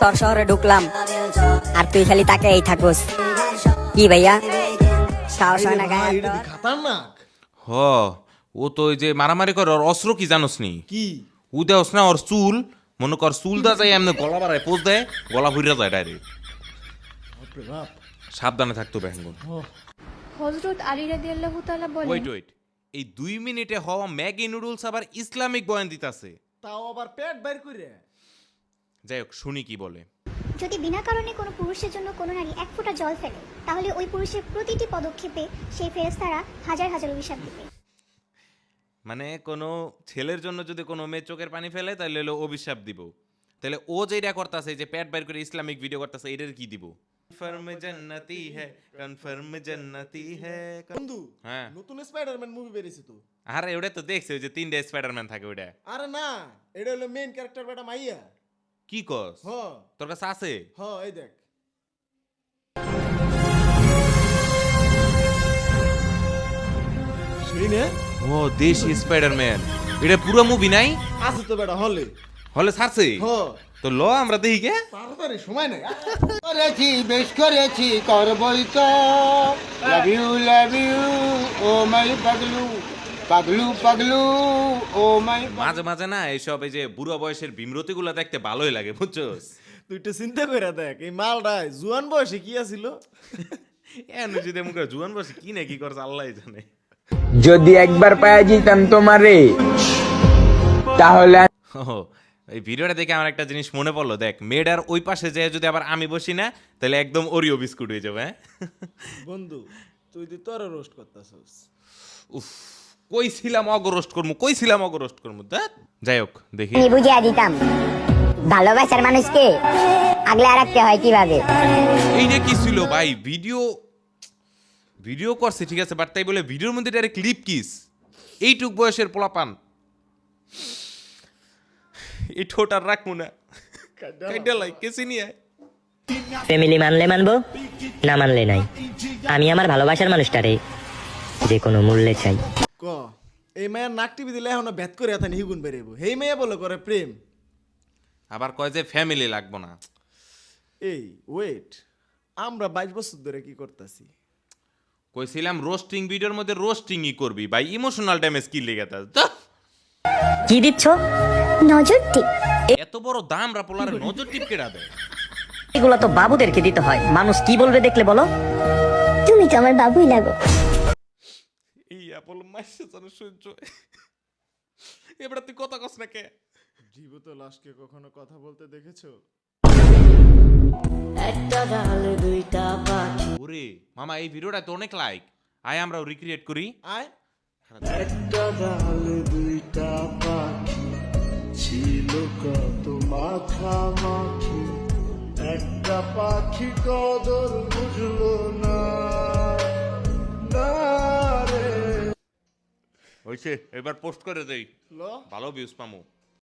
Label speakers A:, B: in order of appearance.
A: তোর শহরে ঢুকলাম। আর তুই খালি তাকে এই থাকুস। কি ভাইয়া? সাহস হয় না গায়ে হাত দেওয়ার?
B: খাতারনাক?
C: হ ও তো ওই যে মারামারি করে ওর অস্ত্র কি জানোস নি?
B: কি?
C: দেওস না ওর চুল মনে কর চুল দা যায় এমনি গলা বাড়ায় পোজ দেয় গলা ভুইরা যায় ডাইরেক্ট
B: বাপরে বাপ।
C: সাবধানে থাকতো বেঙ্গল
D: হজরত আলী রাদিয়াল্লাহু তাআলা বলেন
C: ওয়েট ওয়েট এই দুই মিনিটে হওয়া ম্যাগি নুডলস আবার ইসলামিক বয়ান দিতাছে।
B: তাও আবার পেট বাইর করে
C: যাই হোক শুনি কি বলে।
E: যদি বিনা কারণে কোনো পুরুষের জন্য কোনো নারী এক ফোঁটা জল ফেলে তাহলে ওই পুরুষের প্রতিটি পদক্ষেপে সেই ফেরেস্তারা হাজার হাজার অভিশাপ দিবে।
C: মানে কোনো ছেলের জন্য যদি কোনো মেয়ে চোখের পানি ফেলে তাহলে হলো অভিশাপ দিব। তাহলে ও যেটা করতেছে যে প্যাট বাইর করে ইসলামিক ভিডিও করতেছে এটার কি দিব? কনফার্ম জান্নাতি হ্যায় কনফার্ম জান্নাতি হ্যায়
B: বন্ধু
C: হ্যাঁ।
B: নতুন স্পাইডারম্যান মুভি বেরিয়েছে তো।
C: আরে ওটা তো দেখছে ওই যে তিনটা স্পাইডারম্যান থাকে ওটা
B: আরে না এটা হলো মেইন ক্যারেক্টার বেটা মাইয়া।
C: কি কস?
B: হ।
C: তোর কাছে আছে?
B: হ এই দেখ।
C: ও দেশি স্পাইডারম্যান এটা পুরো মুভি নাই?
B: আছে তো বেটা হলে।
C: হলে ছাড়ছে?
B: হ।
C: তো ল আমরা দেখি কে
B: তাড়াতাড়ি সময় নাই।
F: করেছি বেশ করেছি করবই তো। Love you love you oh my Paglu পাগলু পাগলু ও মাই
C: মাঝে মাঝে না এইসব এই যে বুড়ো বয়সের বিমরতি গুলা দেখতে ভালোই লাগে বুঝছস?
B: তুই একটু চিন্তা করে দেখ এই মালটায় জুয়ান বয়সে কি আছিল?
C: এন যদি মুখে জুয়ান বসে কি না কি করছে আল্লাহ জানে।
G: যদি একবার পায়ে যেতাম তোমারে তাহলে
C: এই ভিডিওটা দেখে আমার একটা জিনিস মনে পড়ল দেখ মেয়েটার ওই পাশে যেয়ে যদি আবার আমি বসি না তাহলে একদম ওরিও বিস্কুট হয়ে যাবে হ্যাঁ?
B: বন্ধু তুই তুই তোর রোস্ট করতেছস।
C: উফ। কই ছিলাম অগরোস্ট করমু? কই ছিলাম অগরোস্ট করমু? ধ্যাৎ। যাই হোক দেখি।
A: আমি বুঝিয়ে দিতাম। ভালোবাসার মানুষকে আগলে রাখতে হয় কীভাবে?
C: এই যে কি ছিল ভাই ভিডিও ভিডিও করছে ঠিক আছে বাট তাই বলে ভিডিওর মধ্যে ডাইরেক্ট ক্লিপ কিস? এইটুক বয়সের পোলাপান। এই ঠোঁট আর রাখব না। কাইটা লাই কেসি নিয়ে।
H: ফ্যামিলি মানলে মানবো না মানলে নাই। আমি আমার ভালোবাসার মানুষটারে যে কোনো মূল্যে চাই।
B: ক এই মায়ের নাক টিভি দিলে এখন ভেদ করে এত হিগুন বেরিয়েব হেই মেয়ে বলে করে প্রেম।
C: আবার কয় যে ফ্যামিলি লাগবো না।
B: এই ওয়েট আমরা বাইশ বছর ধরে কি করতেছি?
C: কইছিলাম রোস্টিং ভিডিওর মধ্যে রোস্টিংই করবি ভাই ইমোশনাল ড্যামেজ কি লেগে তা।
H: কি দিচ্ছ?
E: নজর টিপ।
C: এত বড় দাম রাপোলার নজর টিপ কেডা দেয়?
H: এগুলো তো বাবুদেরকে দিতে হয়। মানুষ কি বলবে দেখলে বলো?
E: তুমি তো আমার বাবুই লাগো।
C: অ্যাপল মাসে যেন সহ্য হয়। এবার তুই কথা কস না কে?
B: জীবিত লাশকে কখনো কথা বলতে দেখেছ?
C: ওরে মামা এই ভিডিওটা তো অনেক লাইক আয় আমরা রিক্রিয়েট করি।
B: আয়।
I: ছিল কত মাখামাখি একটা পাখি কদর বুঝলো না। রে
C: হইছে এবার পোস্ট করে দেই।
B: ল।
C: ভালো ভিউজ পামু।